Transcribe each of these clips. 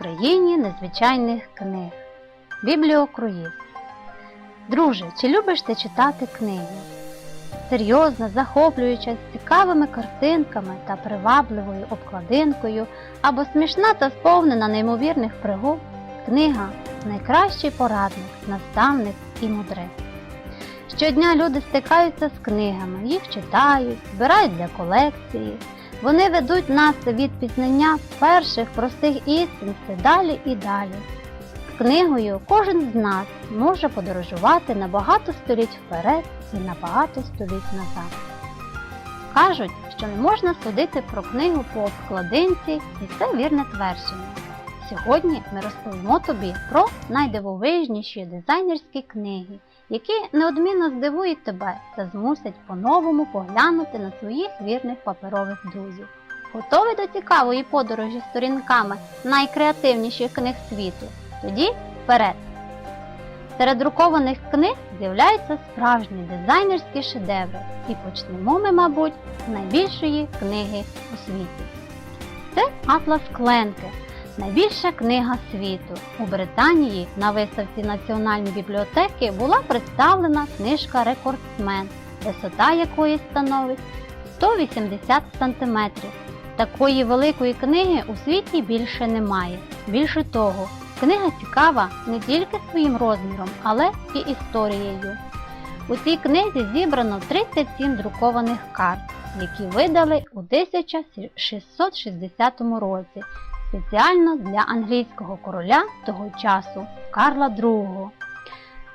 країні незвичайних книг. Бібліокруїз. Друже, чи любиш ти читати книги? Серйозна, захоплююча, з цікавими картинками та привабливою обкладинкою, або смішна та сповнена неймовірних пригод, книга найкращий порадник, наставник і мудрець. Щодня люди стикаються з книгами, їх читають, збирають для колекції. Вони ведуть нас від пізнання перших простих істин все далі і далі. З книгою кожен з нас може подорожувати на багато століть вперед і на багато століть назад. Кажуть, що не можна судити про книгу по обкладинці, і це вірне твердження. Сьогодні ми розповімо тобі про найдивовижніші дизайнерські книги, які неодмінно здивують тебе та змусять по-новому поглянути на своїх вірних паперових друзів. Готові до цікавої подорожі сторінками найкреативніших книг світу? Тоді вперед! Серед друкованих книг з'являються справжні дизайнерські шедеври, і почнемо ми, мабуть, з найбільшої книги у світі. Це Атлас Кленке, найбільша книга світу. У Британії на виставці Національної бібліотеки була представлена книжка Рекордсмен, висота якої становить 180 см. Такої великої книги у світі більше немає. Більше того, книга цікава не тільки своїм розміром, але і історією. У цій книзі зібрано 37 друкованих карт, які видали у 1660 році спеціально для англійського короля того часу Карла II.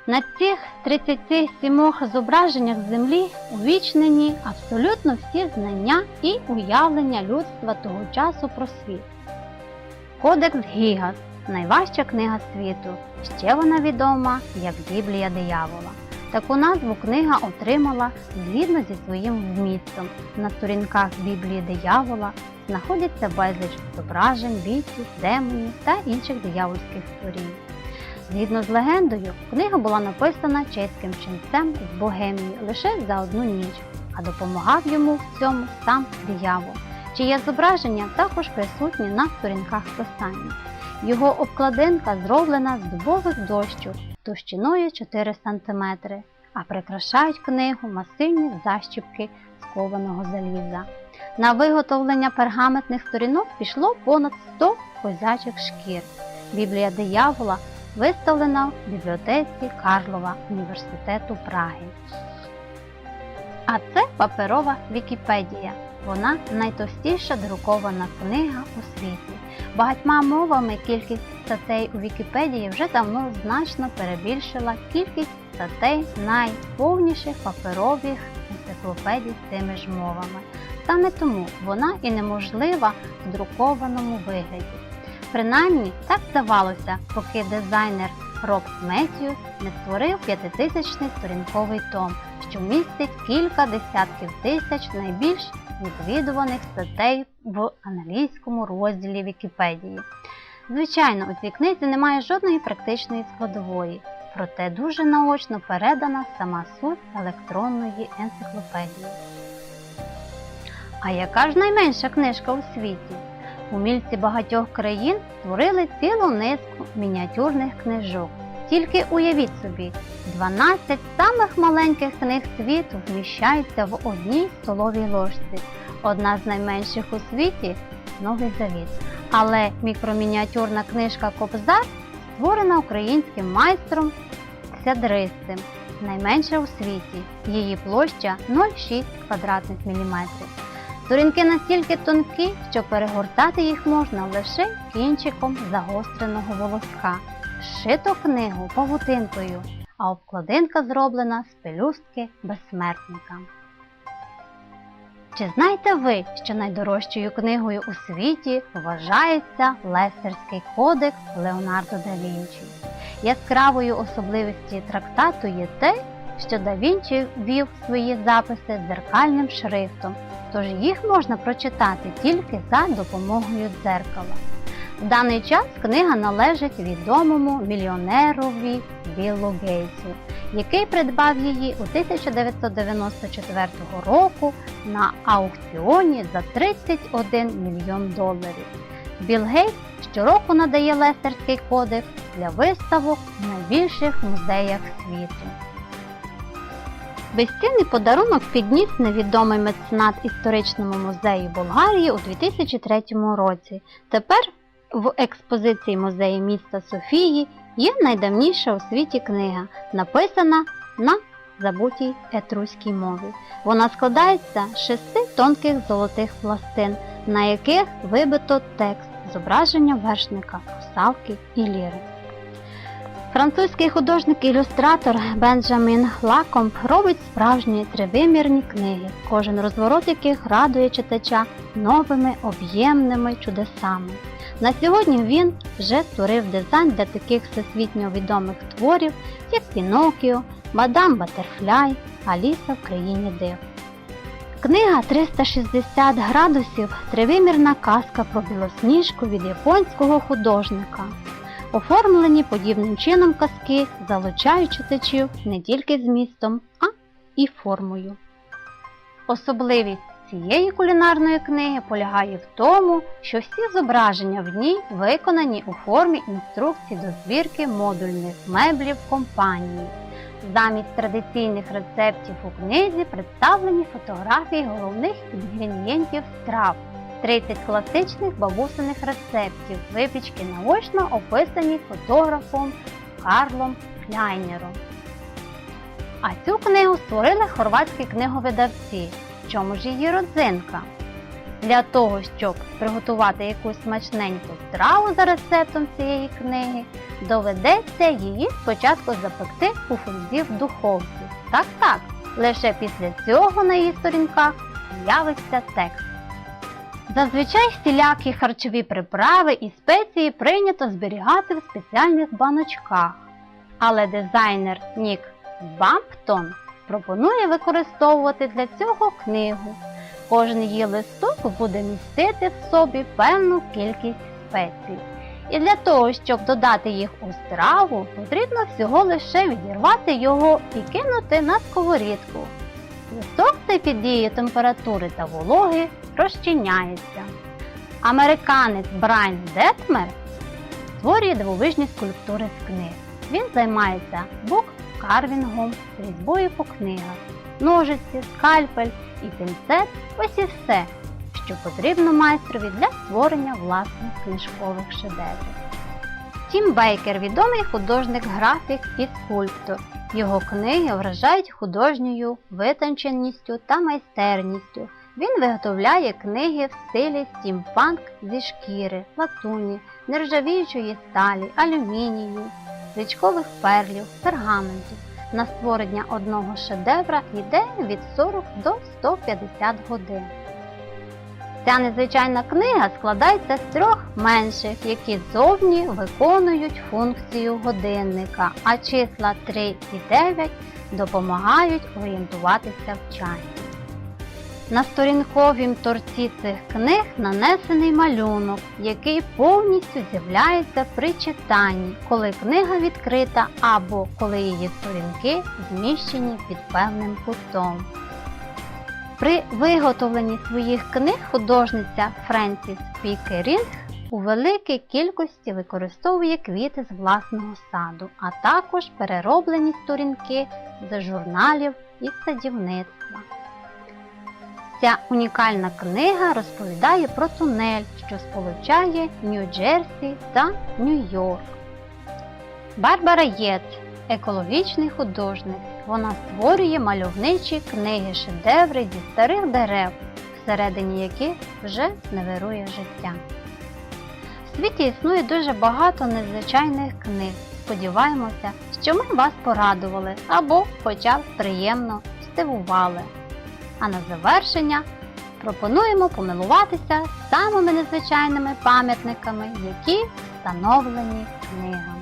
На цих 37 зображеннях землі увічнені абсолютно всі знання і уявлення людства того часу про світ. Кодекс Гігас найважча книга світу. Ще вона відома як Біблія диявола. Таку назву книга отримала згідно зі своїм вмістом. На сторінках Біблії диявола знаходяться безліч зображень, бійців, демонів та інших диявольських створінь. Згідно з легендою, книга була написана чеським ченцем з Богемії лише за одну ніч, а допомагав йому в цьому сам диявол, чиє зображення також присутні на сторінках писання. Його обкладинка зроблена з дубових дощок товщиною 4 см, а прикрашають книгу масивні защіпки з кованого заліза. На виготовлення пергаментних сторінок пішло понад 100 козячих шкір. Біблія диявола виставлена в бібліотеці Карлова університету Праги. А це паперова Вікіпедія. Вона найтовстіша друкована книга у світі. Багатьма мовами кількість статей у Вікіпедії вже давно значно перебільшила кількість статей найповніших паперових енциклопедій з тими ж мовами. Саме тому вона і неможлива в друкованому вигляді. Принаймні так здавалося, поки дизайнер Робс Меттьюс не створив п'ятитисячний сторінковий том, що містить кілька десятків тисяч найбільш відвідуваних статей в англійському розділі Вікіпедії. Звичайно, у цій книзі немає жодної практичної складової, проте дуже наочно передана сама суть електронної енциклопедії. А яка ж найменша книжка у світі? Умільці багатьох країн створили цілу низку мініатюрних книжок. Тільки уявіть собі, 12 самих маленьких книг світу вміщаються в одній столовій ложці. Одна з найменших у світі Новий Завіт. Але мікромініатюрна книжка Кобзар створена українським майстром Сядристим, найменша у світі. Її площа 0,6 квадратних міліметрів. Сторінки настільки тонкі, що перегортати їх можна лише кінчиком загостреного волоска. Шито книгу павутинкою, а обкладинка зроблена з пелюстки безсмертника. Чи знаєте ви, що найдорожчою книгою у світі вважається Лестерський кодекс Леонардо да Вінчі? Яскравою особливістю трактату є те, що да Вінчі вів свої записи дзеркальним шрифтом, тож їх можна прочитати тільки за допомогою дзеркала. В даний час книга належить відомому мільйонерові Біллу Гейтсу, який придбав її у 1994 року на аукціоні за 31 мільйон доларів. Білл Гейтс щороку надає Лестерський кодекс для виставок в найбільших музеях світу. Безцінний подарунок підніс невідомий меценат історичному музею Болгарії у 2003 році. Тепер в експозиції музею міста Софії є найдавніша у світі книга, написана на забутій етруській мові. Вона складається з шести тонких золотих пластин, на яких вибито текст зображення вершника, русалки і ліри. Французький художник-ілюстратор Бенджамін Лакомб робить справжні тривимірні книги, кожен розворот яких радує читача новими об'ємними чудесами. На сьогодні він вже створив дизайн для таких всесвітньо відомих творів, як Пінокіо, Мадам Батерфляй, Аліса в країні див. Книга 360 градусів тривимірна казка про білосніжку від японського художника. Оформлені подібним чином казки залучають читачів не тільки змістом, а і формою. Особливість цієї кулінарної книги полягає в тому, що всі зображення в ній виконані у формі інструкцій до збірки модульних меблів компанії. Замість традиційних рецептів у книзі представлені фотографії головних інгредієнтів страв. 30 класичних бабусиних рецептів випічки наочно описані фотографом Карлом Кляйнером. А цю книгу створили хорватські книговидавці. В чому ж її родзинка? Для того, щоб приготувати якусь смачненьку страву за рецептом цієї книги, доведеться її спочатку запекти у фользі в духовці. Так, так, лише після цього на її сторінках з'явиться текст. Зазвичай всілякі харчові приправи і спеції прийнято зберігати в спеціальних баночках. Але дизайнер Нік Бамптон пропонує використовувати для цього книгу. Кожен її листок буде містити в собі певну кількість спецій. І для того, щоб додати їх у страву, потрібно всього лише відірвати його і кинути на сковорідку. Цей під дією температури та вологи розчиняється. Американець Брайан Детмер створює дивовижні скульптури з книг. Він займається буккарвінгом, різьбою по книгах, ножиці, скальпель і пінцет ось і все, що потрібно майстрові для створення власних книжкових шедеврів. Тім Бейкер відомий художник, графік і скульптор. Його книги вражають художньою витонченістю та майстерністю. Він виготовляє книги в стилі стімпанк зі шкіри, латуні, нержавіючої сталі, алюмінію, свічкових перлів, пергаменту. На створення одного шедевра йде від 40 до 150 годин. Ця незвичайна книга складається з трьох менших, які зовні виконують функцію годинника, а числа 3 і 9 допомагають орієнтуватися в часі. На сторінковім торці цих книг нанесений малюнок, який повністю з'являється при читанні, коли книга відкрита або коли її сторінки зміщені під певним кутом. При виготовленні своїх книг художниця Френсіс Пікерінг у великій кількості використовує квіти з власного саду, а також перероблені сторінки з журналів і садівництва. Ця унікальна книга розповідає про тунель, що сполучає Нью-Джерсі та Нью-Йорк. Барбара Єц екологічний художник. Вона створює мальовничі книги, шедеври зі старих дерев, всередині яких вже не вирує життя. В світі існує дуже багато незвичайних книг. Сподіваємося, що ми вас порадували або хоча б приємно здивували. А на завершення пропонуємо помилуватися самими незвичайними пам'ятниками, які встановлені книгами.